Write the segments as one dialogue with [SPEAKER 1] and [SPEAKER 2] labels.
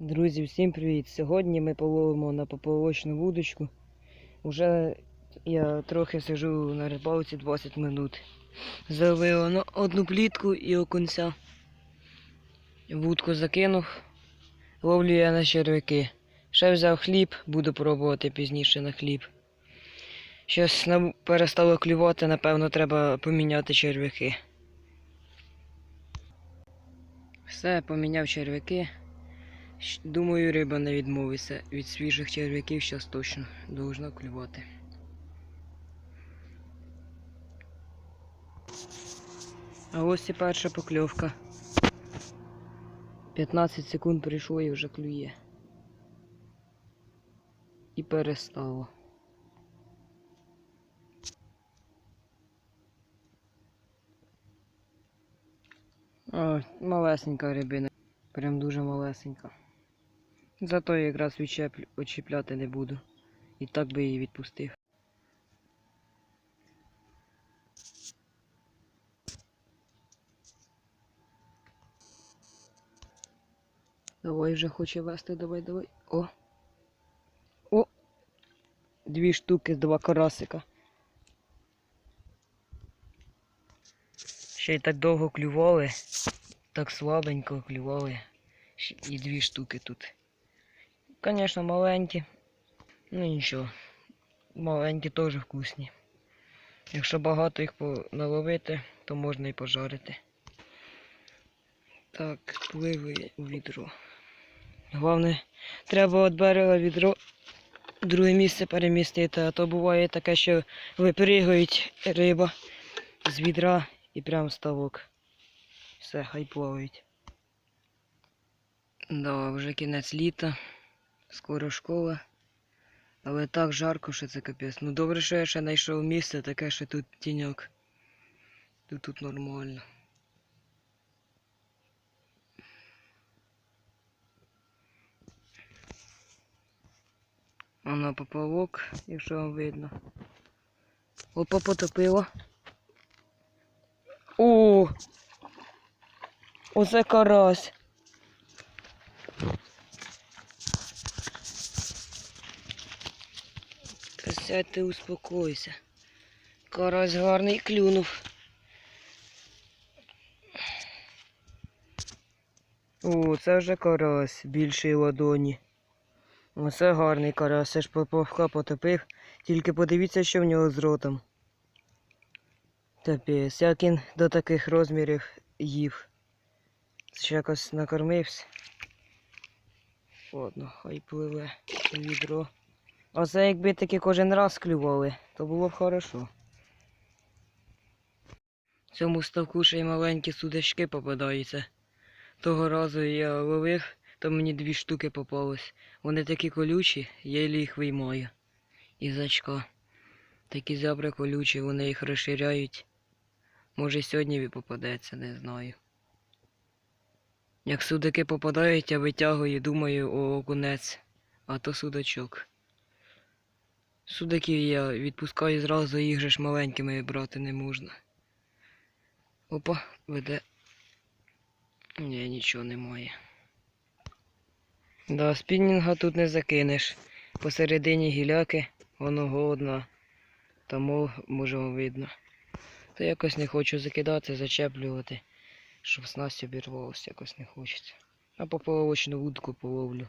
[SPEAKER 1] Друзі, всім привіт! Сьогодні ми половимо на поплавочну вудочку. Уже я трохи сижу на рибалці 20 минут. Залив одну плітку і окунця. Вудку закинув. Ловлю я на червяки. Ще взяв хліб, буду пробувати пізніше на хліб. Щось перестало клювати, напевно, треба поміняти червяки. Все, поміняв червяки. Думаю, риба не відмовиться. Від свіжих черв'яків зараз точно должна клювати. А ось і перша покльовка. 15 секунд прийшло і вже клює. І перестало. О, малесенька рибина. Прям дуже малесенька. Зато я якраз відчеплю, очіпляти не буду. І так би її відпустив. Давай вже хоче вести, давай, давай. О! О! Дві штуки, два карасика. Ще й так довго клювали, так слабенько клювали. І дві штуки тут. Конечно, маленькі. Ну нічого. Маленькі теж вкусні. Якщо багато їх наловити, то можна і пожарити. Так, пливи у відро. Головне, треба від берега відро друге місце перемістити, а то буває таке, що випригають риба з відра і прямо ставок. Все, хай плавають. Да, вже кінець літа. Скоро школа. Але так жарко, що це капець. Ну добре, що я ще знайшов місце таке, що тут тіньок. Тут тут нормально. Воно поплавок, якщо вам видно. Опа, потопило. О! Оце карась. Та сядь ти успокойся. Карась гарний клюнув. О, це вже карась більший ладоні. Оце гарний карась, я ж поповка потопив. Тільки подивіться, що в нього з ротом. Капець, як він до таких розмірів їв. Ще якось накормився. Ладно, хай пливе відро. Оце якби таки кожен раз клювали, то було б хорошо. Цьому ставку ще й маленькі судачки попадаються. Того разу я ловив, то мені дві штуки попалось. Вони такі колючі, я їх виймаю. Із очка. Такі зябри колючі, вони їх розширяють. Може сьогодні і попадеться, не знаю. Як судаки попадають, я витягую, думаю, о окунець, а то судачок. Судаків я відпускаю зразу, їх же ж маленькими брати не можна. Опа, веде. Ні, нічого немає. Да, спінінга тут не закинеш. Посередині гіляки, воно голодно, тому може видно. Та якось не хочу закидати, зачеплювати, щоб снасть обірвалося, якось не хочеться. А поплавочну вудку половлю.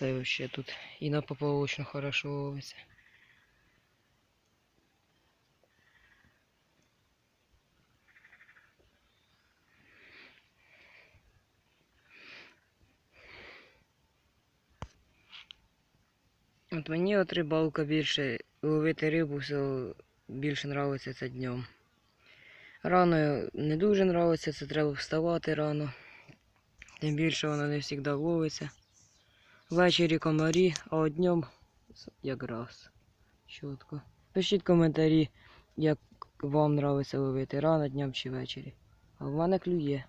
[SPEAKER 1] Та й вообще тут і на поплавочну хорошо ловиться. От мені от рибалка більше ловити рибу все більше нравиться це днем. Рано не дуже нравиться, це треба вставати рано. Тим більше воно не завжди ловиться. Ввечері комарі, а днем якраз. Чітко. Пишіть коментарі, як вам нравиться ловити рано, днем чи ввечері. А в мене клює.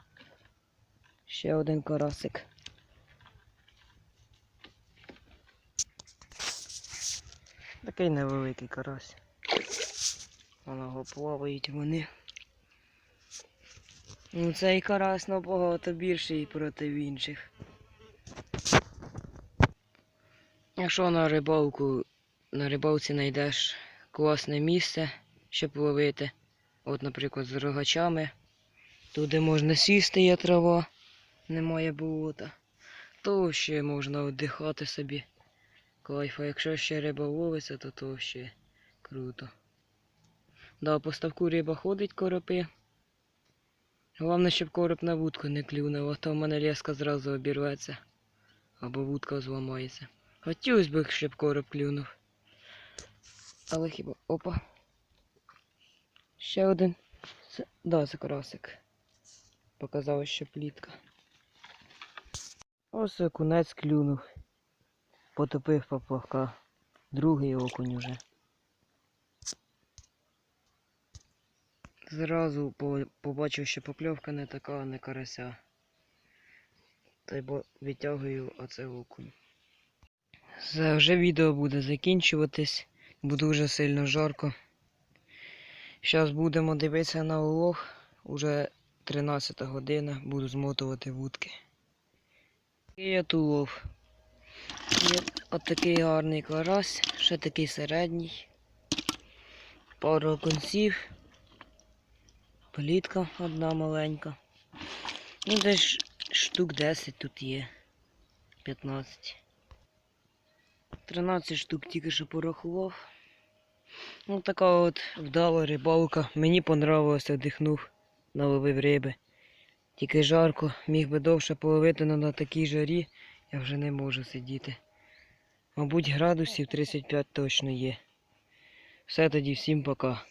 [SPEAKER 1] Ще один карасик. Такий невеликий карась. Воно плавають вони. Ну цей карась набагато більший проти інших. Якщо на рибалку, на рибалці знайдеш класне місце, щоб ловити, от, наприклад, з рогачами, туди можна сісти, є трава, немає болота, то ще можна віддихати собі. Кайф, а якщо ще риба ловиться, то то ще круто. Да, по ставку риба ходить коропи. Головне, щоб короб на вудку не клюнув, а то в мене леска зразу обірветься. Або вудка зламається. Хотілося б, щоб короб клюнув. Але хіба. Опа. Ще один. Да, це карасик. Показалось, що плітка. Ось окунець клюнув. Потопив поплавка. Другий окунь уже. Зразу по- побачив, що покльовка не така, а не карася. Та й бо відтягую оце окунь. Вже відео буде закінчуватись, бо дуже сильно жарко. Зараз будемо дивитися на улов. Уже 13 година, буду змотувати вудки. І от улов. От такий гарний карась, ще такий середній. Пару окунців. Плітка одна маленька. Ну, десь штук 10 тут є. 15. 13 штук тільки що порахував. Ну, така от вдала рибалка. Мені понравилося, вдихнув, наловив риби. Тільки жарко, міг би довше половити, але на такій жарі я вже не можу сидіти. Мабуть, градусів 35 точно є. Все тоді, всім пока.